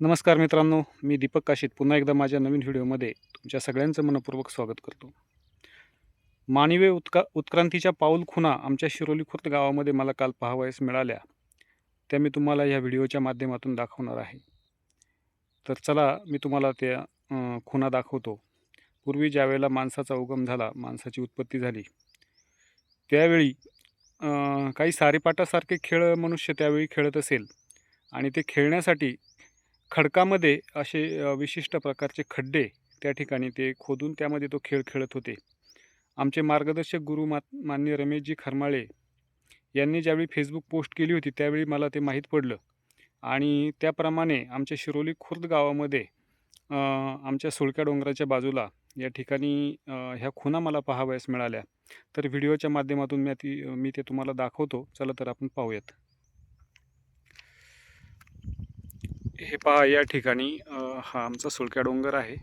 नमस्कार मित्रांनो मी दीपक काशीत पुन्हा एकदा माझ्या नवीन व्हिडिओमध्ये तुमच्या सगळ्यांचं मनपूर्वक स्वागत करतो. मानवी उत्का उत्क्रांतीच्या पाऊल खुणा आमच्या शिरोली खुर्द गावामध्ये मला काल पाहावयास मिळाल्या. त्या मी तुम्हाला या व्हिडिओच्या माध्यमातून दाखवणार आहे. तर चला मी तुम्हाला त्या खुणा दाखवतो. पूर्वी ज्यावेळेला माणसाचा उगम झाला माणसाची उत्पत्ती झाली. त्यावेळी काही सारेपाटासारखे खेळ मनुष्य त्यावेळी खेळत असेल आणि ते खेळण्यासाठी खडकामध्ये असे विशिष्ट प्रकारचे खड्डे त्या ठिकाणी ते खोदून त्यामध्ये तो खेळ खेळत होते. आमचे मार्गदर्शक गुरु मा मान्य रमेशजी खरमाळे यांनी ज्यावेळी फेसबुक पोस्ट केली होती त्यावेळी मला ते माहीत पडलं. आणि त्याप्रमाणे आमच्या शिरोली खुर्द गावामध्ये आमच्या सुळक्या डोंगराच्या बाजूला या ठिकाणी ह्या खुणा मला पाहावयास मिळाल्या. तर व्हिडिओच्या माध्यमातून मी ती मी ते तुम्हाला दाखवतो. चला तर आपण पाहूयात. हे पहा या ठिकाणी हा आमचा सुळक्या डोंगर आहे.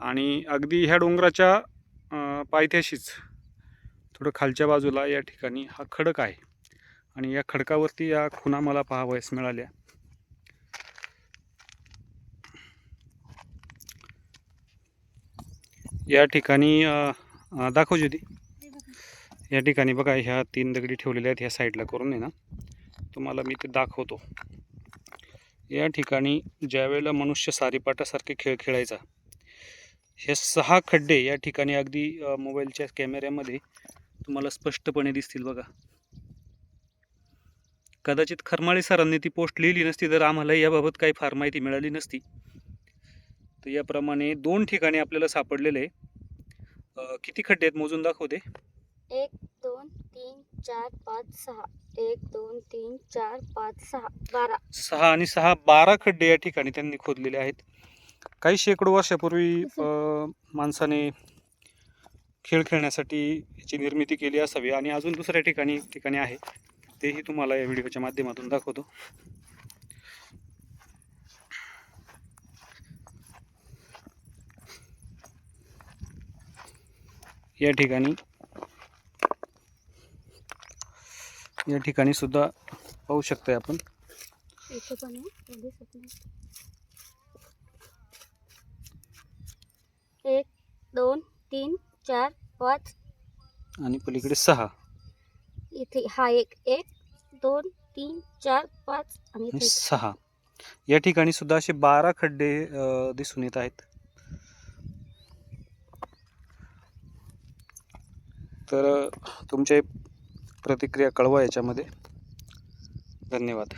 आणि अगदी ह्या डोंगराच्या पायथ्याशीच थोडं खालच्या बाजूला या ठिकाणी हा खडक आहे. आणि या खडकावरती या खुणा मला पाहावयास मिळाल्या. या ठिकाणी दाखव ज्योती. या ठिकाणी बघा ह्या तीन दगडी ठेवलेल्या आहेत ह्या साईडला करून आहे ना. तुम्हाला मी ते दाखवतो. या ठिकाणी ज्यावेळेला मनुष्य सारीपाटासारखे खेळ खेळायचा हे सहा खड्डे या ठिकाणी अगदी मोबाईलच्या कॅमेऱ्यामध्ये तुम्हाला स्पष्टपणे दिसतील बघा. कदाचित खरमाळे सरांनी ती पोस्ट लिहिली नसती तर आम्हाला याबाबत काही फार माहिती मिळाली नसती. तर याप्रमाणे दोन ठिकाणी आपल्याला सापडलेले किती खड्डे आहेत मोजून दाखवते एक दोन तीन चार पाच सहा. एक दोन तीन चार पाच सहा बारा. सहा आणि सहा बारा खड्डे या ठिकाणी त्यांनी खोदलेले आहेत. काही शेकडो वर्षापूर्वी अ, माणसाने खेळ खेळण्यासाठी याची निर्मिती केली असावी आणि अजून दुसऱ्या ठिकाणी ठिकाणी आहे. तेही तुम्हाला या व्हिडिओच्या माध्यमातून दाखवतो. या ठिकाणी या ठिकाणी सुद्धा पाहू शकताय आपण. एक दोन तीन चार पाच. आणि पलीकडे सहा. इथे हा एक एक दोन तीन चार पाच आणि. सहा. या ठिकाणी सुद्धा असे बारा खड्डे दिसून येत आहेत. तर तुमचे प्रतिक्रिया कळवा याच्यामध्ये. धन्यवाद.